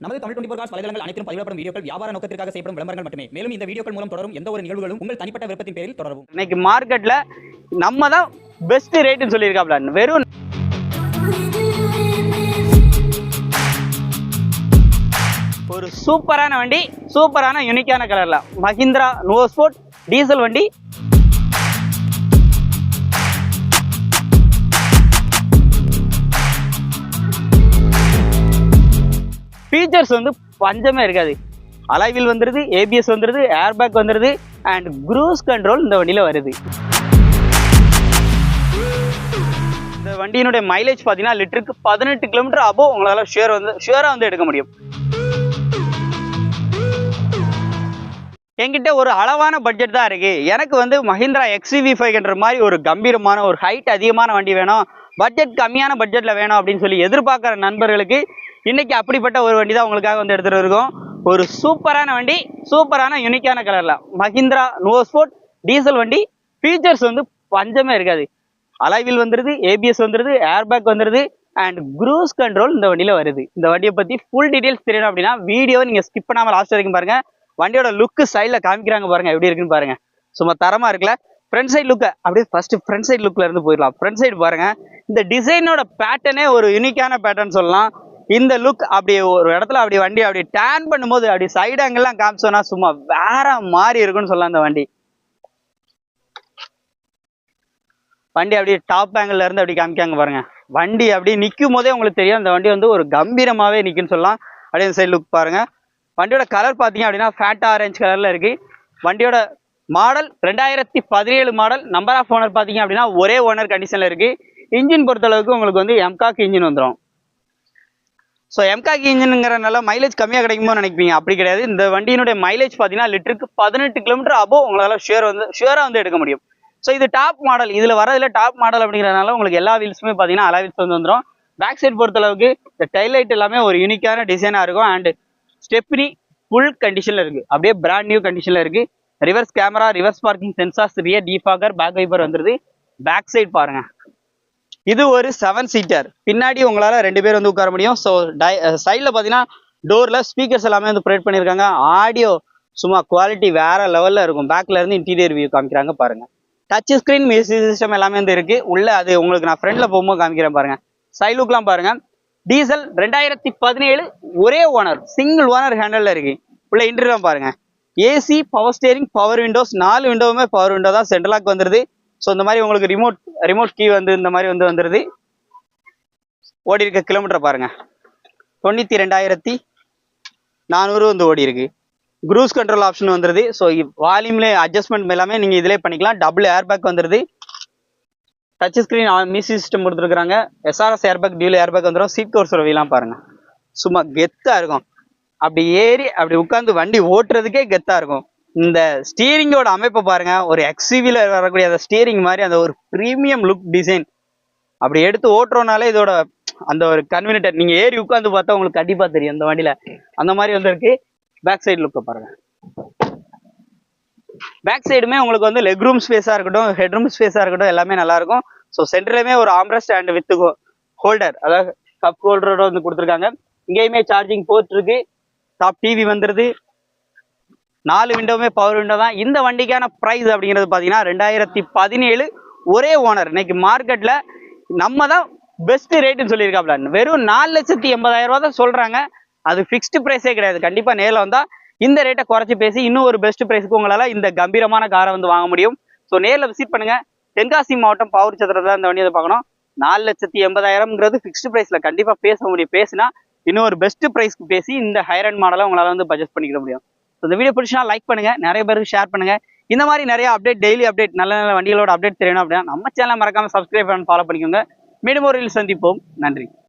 நமது Tamil twenty four cos வலைதளங்கள் அனைத்தும் பதிவிடப்படும் வீடியோக்கள் வியாபார நோக்கத்திற்காக செய்யப்படும் விளம்பரங்கள் மட்டுமே. மேலும் இந்த வீடியோக்கள் மூலம் தொடரும் எந்த ஒரு நிகழ்வுகளும் உங்கள் தனிப்பட்ட விருப்பத்தின் பேரில் தொடரும் இன்னைக்கு மார்க்கெட்ல நம்ம தான் பெஸ்ட் ரேட்னு சொல்லியிருக்காப்ல. வெறும் ஒரு சூப்பரான வண்டி சூப்பரான யூனிக்கான கலர்ல மஹிந்திரா நோ ஸ்போர்ட் டீசல் வண்டி ஃபீச்சர்ஸ் வந்து பஞ்சமே இருக்காது. அலைவில் வந்துருது ஏபிஎஸ் வந்துருது ஏர்பேக் வந்துருது அண்ட் க்ரூஸ் கண்ட்ரோல் இந்த வண்டியில் வருது. இந்த வண்டியினுடைய மைலேஜ் பார்த்தீங்கன்னா லிட்டருக்கு பதினெட்டு கிலோமீட்டர் அபோவ் உங்களால் ஷுவர் வந்து ஷுவராக வந்து எடுக்க முடியும். என்கிட்ட ஒரு அளவான பட்ஜெட் தான் இருக்கு. எனக்கு வந்து மஹிந்திரா எக்ஸ்வி ஃபைவ்ன்ற மாதிரி ஒரு கம்பீரமான ஒரு ஹைட் அதிகமான வண்டி வேணும். பட்ஜெட் கம்மியான பட்ஜெட்டில் வேணும் அப்படின்னு சொல்லி எதிர்பார்க்குற நண்பர்களுக்கு இன்றைக்கி அப்படிப்பட்ட ஒரு வண்டி தான் உங்களுக்காக வந்து எடுத்துகிட்டு இருக்கோம் ஒரு சூப்பரான வண்டி சூப்பரான யூனிக்கான கலரில் மஹிந்திரா நோ ஸ்போர்ட் டீசல் வண்டி. ஃபீச்சர்ஸ் வந்து பஞ்சமே இருக்காது. அலைவில் வந்துடுது ஏபிஎஸ் வந்துடுது ஏர்பேக் வந்துடுது அண்ட் க்ரூஸ் கண்ட்ரோல் இந்த வண்டியில் வருது. இந்த வண்டியை பற்றி ஃபுல் டீட்டெயில்ஸ் தெரியணும் அப்படின்னா வீடியோ நீங்கள் ஸ்கிப் பண்ணாமல் லாஸ்ட் வரைக்கும் பாருங்கள் வண்டியோட லுக்கு சைடில் காமிக்கிறாங்க பாருங்கள் எப்படி இருக்குன்னு பாருங்கள் சும்மா தரமாக இருக்குல்ல? ஃப்ரண்ட் சைட் லுக்கை அப்படியே ஃபஸ்ட்டு ஃப்ரண்ட் சைட் லுக்கில் இருந்து போயிடலாம். ஃப்ரண்ட் சைடு பாருங்கள் இந்த டிசைனோட பேட்டர்னே ஒரு யூனிக்கான பேட்டர்ன் சொல்லலாம். இந்த லுக் அப்படி ஒரு இடத்துல அப்படி வண்டி அப்படி டேன் பண்ணும்போது அப்படி சைடு அங்கெல்லாம் காமிச்சோன்னா சும்மா வேற மாதிரி இருக்குன்னு சொல்லலாம் அந்த வண்டி. வண்டி அப்படியே டாப் ஆங்கிள் இருந்து அப்படி காமிக்காங்க பாருங்க. வண்டி அப்படியே நிற்கும் போதே உங்களுக்கு தெரியும். அந்த வண்டி வந்து ஒரு கம்பீரமாகவே நிற்குன்னு சொல்லலாம். அப்படியே இந்த சைடு லுக் பாருங்க. வண்டியோட கலர் பார்த்தீங்க அப்படின்னா ஃபேட்டா ஆரஞ்சு கலரில் இருக்குது வண்டியோட மாடல் ரெண்டாயிரத்தி பதினேழு மாடல் நம்பர் ஆஃப் ஓனர் பார்த்தீங்க அப்படின்னா ஒரே ஓனர் கண்டிஷனில் இருக்குது இன்ஜின் பொறுத்தளவுக்கு உங்களுக்கு வந்து எம்காக் இன்ஜின் வந்துடும் ஸோ எம்காக் இன்ஜினுங்கிறனால மைலேஜ் கம்மியாக கிடைக்குமோ நினைப்பீங்க. அப்படி கிடையாது. இந்த வண்டியினுடைய மைலேஜ் பார்த்தீங்கன்னா லிட்டருக்கு பதினெட்டு கிலோமீட்டர் அபோ உங்களால் ஷுவர் வந்து ஷுவராக வந்து எடுக்க முடியும். ஸோ இது டாப் மாடல் இதில் வரதில் டாப் மாடல் அப்படிங்கிறனால உங்களுக்கு எல்லா வீல்ஸுமே பார்த்தீங்கன்னா அலா வீல்ஸ் வந்து வந்துடும் பேக் சைட் பொறுத்தளவுக்கு இந்த டைலைட் எல்லாமே ஒரு யூனிக்கான டிசைனாக இருக்கும். அண்ட் ஸ்டெப்னி ஃபுல் கண்டிஷனில் இருக்குது அப்படியே பிராண்ட் நியூ கண்டிஷனில் இருக்குது reverse camera reverse parking sensors rear defogger back wiper வந்துருது. பேக் சைட் பாருங்க. இது ஒரு செவன் சீட்டர் பின்னாடி உங்களால் ரெண்டு பேர் வந்து உட்கார முடியும். ஸோ டை சைடில் பார்த்தீங்கன்னா டோரில் ஸ்பீக்கர்ஸ் எல்லாமே வந்து ப்ரொவைட் பண்ணியிருக்காங்க ஆடியோ சும்மா குவாலிட்டி வேற லெவலில் இருக்கும். பேக்ல இருந்து இன்டீரியர் வியூ காமிக்கிறாங்க பாருங்க. டச் ஸ்க்ரீன் மியூசிக் சிஸ்டம் எல்லாமே வந்து இருக்கு. உள்ள அது உங்களுக்கு நான் ஃப்ரெண்டில் போகும்போது காமிக்கிறேன் பாருங்க. சைட் லுக்லாம் பாருங்க. டீசல் ரெண்டாயிரத்தி பதினேழு ஒரே ஓனர் சிங்கிள் ஓனர் ஹேண்டல்ல இருக்கு. உள்ள இன்டர்வியூ பாருங்க. AC power steering power windows நாலு விண்டோவுமே பவர் விண்டோ தான். சென்ட்ரலாக் வந்துருது. ஸோ இந்த மாதிரி உங்களுக்கு ரிமோட் ரிமோட் கீ வந்து இந்த மாதிரி வந்து வந்துருது. ஓடி இருக்க கிலோமீட்டர் பாருங்க. தொண்ணூற்றி ரெண்டாயிரத்தி நானூறு வந்து ஓடி இருக்கு க்ரூஸ் கண்ட்ரோல் ஆப்ஷன் வந்துருது ஸோ வால்யூம்ல அட்ஜஸ்ட்மெண்ட் எல்லாமே நீங்கள் இதிலே பண்ணிக்கலாம். டபுள் ஏர்பேக் வந்துருது. டச் ஸ்க்ரீன் மியூசிக் சிஸ்டம் கொடுத்துருக்குறாங்க. எஸ்ஆர்எஸ் ஏர்பேக் டியூல் ஏர்பேக் வந்துடும் சீட் கோர்ஸ் ரவிலாம் பாருங்க. சும்மா கெத்தாக இருக்கும். அப்படி ஏறி அப்படி உட்காந்து வண்டி ஓட்டுறதுக்கே கெத்தா இருக்கும். இந்த ஸ்டீரிங்கோட அமைப்பை பாருங்க. ஒரு எக்ஸிவில வரக்கூடிய அந்த ஸ்டீரிங் மாதிரி அந்த ஒரு ப்ரீமியம் லுக் டிசைன் அப்படி எடுத்து ஓட்டுறோம்னாலே இதோட அந்த ஒரு கன்வீனியன்ட் நீங்க ஏறி உட்காந்து பார்த்தா உங்களுக்கு கண்டிப்பா தெரியும். இந்த வண்டியில அந்த மாதிரி வந்திருக்கு. பேக் சைடு லுக்கை பாருங்க. பேக் சைடுமே உங்களுக்கு வந்து லெக் ரூம் ஸ்பேஸா இருக்கட்டும் ஹெட் ரூம் ஸ்பேஸா இருக்கட்டும் எல்லாமே நல்லா இருக்கும். ஸோ சென்டர்லயுமே ஒரு ஆம்ரஸ்ட் அண்ட் வித் ஹோல்டர் அதாவது கப் ஹோல்டரோட வந்து கொடுத்துருக்காங்க. இங்கேயுமே சார்ஜிங் போர்ட் இருக்கு. டாப் டிவி வந்துடுது நாலு விண்டோவுமே பவர் விண்டோ தான். இந்த வண்டிக்கான ப்ரைஸ் அப்படிங்கிறது பார்த்தீங்கன்னா ரெண்டாயிரத்தி பதினேழு ஒரே ஓனர் இன்னைக்கு மார்க்கெட்டில் நம்ம தான் பெஸ்ட் ரேட்டுன்னு சொல்லியிருக்காப்ல. வெறும் நாலு லட்சத்தி எண்பதாயிரம் ரூபா தான் சொல்கிறாங்க அது ஃபிக்ஸ்டு ப்ரைஸே கிடையாது. கண்டிப்பாக நேரில் வந்தால் இந்த ரேட்டை குறைச்சி பேசி இன்னும் ஒரு பெஸ்ட் ப்ரைஸ்க்கு உங்களால் இந்த கம்பீரமான காரை வந்து வாங்க முடியும். ஸோ நேரில் விசிட் பண்ணுங்கள் தென்காசி மாவட்டம் பாவூர் சத்திரத்தில் இந்த வண்டியை பார்க்கணும். நாலு லட்சத்தி எண்பதாயிரம்ங்கிறது ஃபிக்ஸ்டு ப்ரைஸில் கண்டிப்பாக பேச முடியும். பேசினா இன்னும் ஒரு பெஸ்ட் ப்ரைஸ்க்கு பேசி இந்த ஹைரண்ட் மாடலை உங்களால வந்து பட்ஜெட் பண்ணிக்க முடியும். ஸோ இந்த வீடியோ பிடிச்சினா லைக் பண்ணுங்க நிறைய பேருக்கு ஷேர் பண்ணுங்க. இந்த மாதிரி நிறைய அப்டேட் டெய்லி அப்டேட் நல்ல நல்ல வண்டிகளோட அப்டேட் தெரியணும் அப்படின்னா நம்ம சேனலை மறக்காம சப்ஸ்கிரைப் பண்ணி ஃபாலோ பண்ணிக்கோங்க. மீண்டும் ஒரு சந்திப்போம். நன்றி.